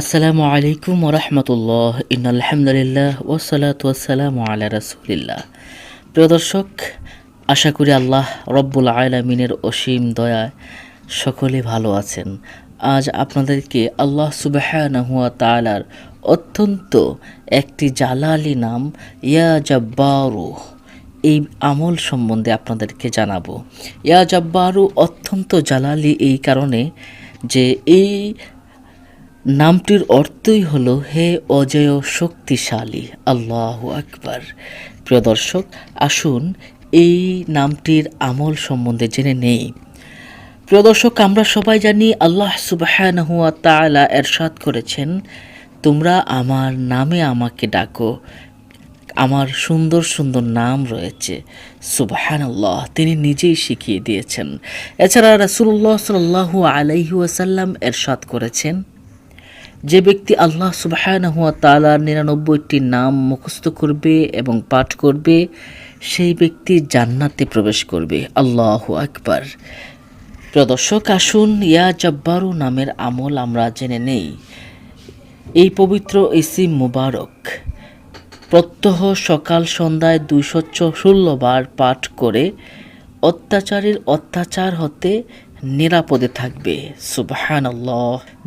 আসসালামু আলাইকুম ওরহমতুল্লাহ ইনালহামদুলিল্লাহ ওসালাত ওয়াসালামু আলা প্রিয় দর্শক, আশা করি আল্লাহ রব্বুল আলমিনের অসীম দয়ায় সকলে ভালো আছেন। আজ আপনাদেরকে আল্লাহ সুবাহানহুয়া তালার অত্যন্ত একটি জালালি নাম, ইয়া জব্বারু, এই আমল সম্বন্ধে আপনাদেরকে জানাব। ইয়া জব্বারু অত্যন্ত জালালি এই কারণে যে এই নামটির অর্থই হলো, হে অজেয় শক্তিশালী, আল্লাহ আকবার। প্রিয় দর্শক, আসুন এই নামটির আমল সম্বন্ধে জেনে নেই। প্রিয় দর্শক, আমরা সবাই জানি আল্লাহ সুবাহানহুয়া তাআলা এরশাদ করেছেন, তোমরা আমার নামে আমাকে ডাকো, আমার সুন্দর সুন্দর নাম রয়েছে। সুবাহানাল্লাহ, তিনি নিজেই শিখিয়ে দিয়েছেন। এছাড়া রাসূলুল্লাহ সাল্লাল্লাহু আলাইহি ওয়াসাল্লাম এরশাদ করেছেন যে ব্যক্তি আল্লাহ সুবাহানহুয়া তালার নিরানব্বইটি নাম মুখস্থ করবে এবং পাঠ করবে, সেই ব্যক্তি জান্নাতে প্রবেশ করবে। আল্লাহ আকবার। প্রদর্শক আসুন ইয়া জব্বারু নামের আমল আমরা জেনে নেই। এই পবিত্র এসি মুবারক প্রত্যহ সকাল সন্ধ্যায় দুইশো ষোলো বার পাঠ করে অত্যাচারীর অত্যাচার হতে নিরাপদে থাকবে। সুবাহান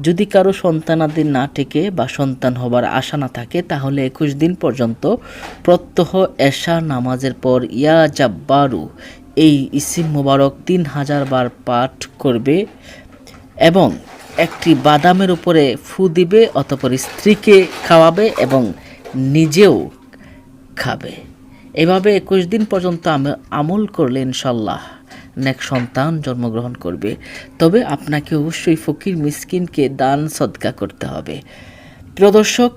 যদি কারও সন্তানাদি না টেকে বা সন্তান হবার আশা না থাকে, তাহলে একুশ দিন পর্যন্ত প্রত্যহ এশা নামাজের পর ইয়া জাব্বারু, এই ইসিম মোবারক তিন হাজার বার পাঠ করবে এবং একটি বাদামের উপরে ফু দিবে অতপর স্ত্রীকে খাওয়াবে এবং নিজেও খাবে। এভাবে একুশ দিন পর্যন্ত আম- আমল করলে ইনশাল্লাহ। নেক সন্তান জন্মগ্রহণ করবে। তবে আপনাকে অবশ্যই ফকির মিসকিনকে দান সদকা করতে হবে। প্রিয় দর্শক,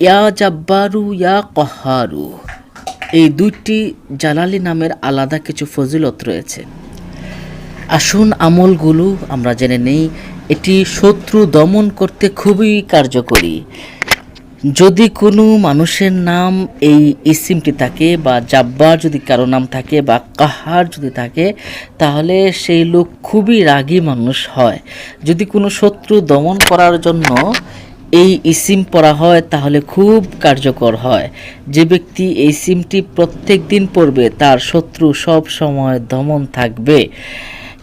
ইয়া জাব্বারু, ইয়া কহারু, এই দুইটি জালালি নামের আলাদা কিছু ফজিলত রয়েছে। আসুন আমলগুলো আমরা জেনে নেই। এটি শত্রু দমন করতে খুবই কার্যকরী। যদি কোনো মানুষের নাম এই ইসিমটি থাকে বা জাব্বার যদি কারও নাম থাকে বা কাহার যদি থাকে, তাহলে সেই লোক খুবই রাগী মানুষ হয়। যদি কোনো শত্রু দমন করার জন্য এই ইসিম পড়া হয়, তাহলে খুব কার্যকর হয়। যে ব্যক্তি এই সিমটি প্রত্যেক দিন পড়বে, তার শত্রু সব সময় দমন থাকবে।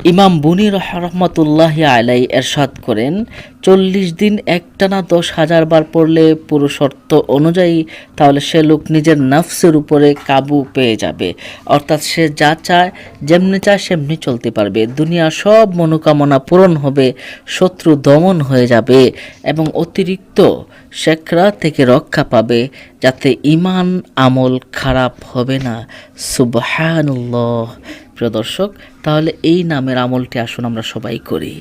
ইমাম বুনি রহমতুল্লাহ আলাই এরশাদ করেন, চল্লিশ দিন একটানা দশ হাজার বার পড়লে পুরো শর্ত অনুযায়ী তাহলে সে লোক নিজের নফসের উপরে কাবু পেয়ে যাবে। অর্থাৎ সে যা চায়, যেমনি চায় সেমনি চলতে পারবে। দুনিয়ার সব মনোকামনা পূরণ হবে, শত্রু দমন হয়ে যাবে এবং অতিরিক্ত শেখরা থেকে রক্ষা পাবে, যাতে ইমান আমল খারাপ হবে না। সুবহানুল্লাহ। প্রিয় দর্শক তাহলে এই নামের আমলটি আসুন আমরা সবাই করি।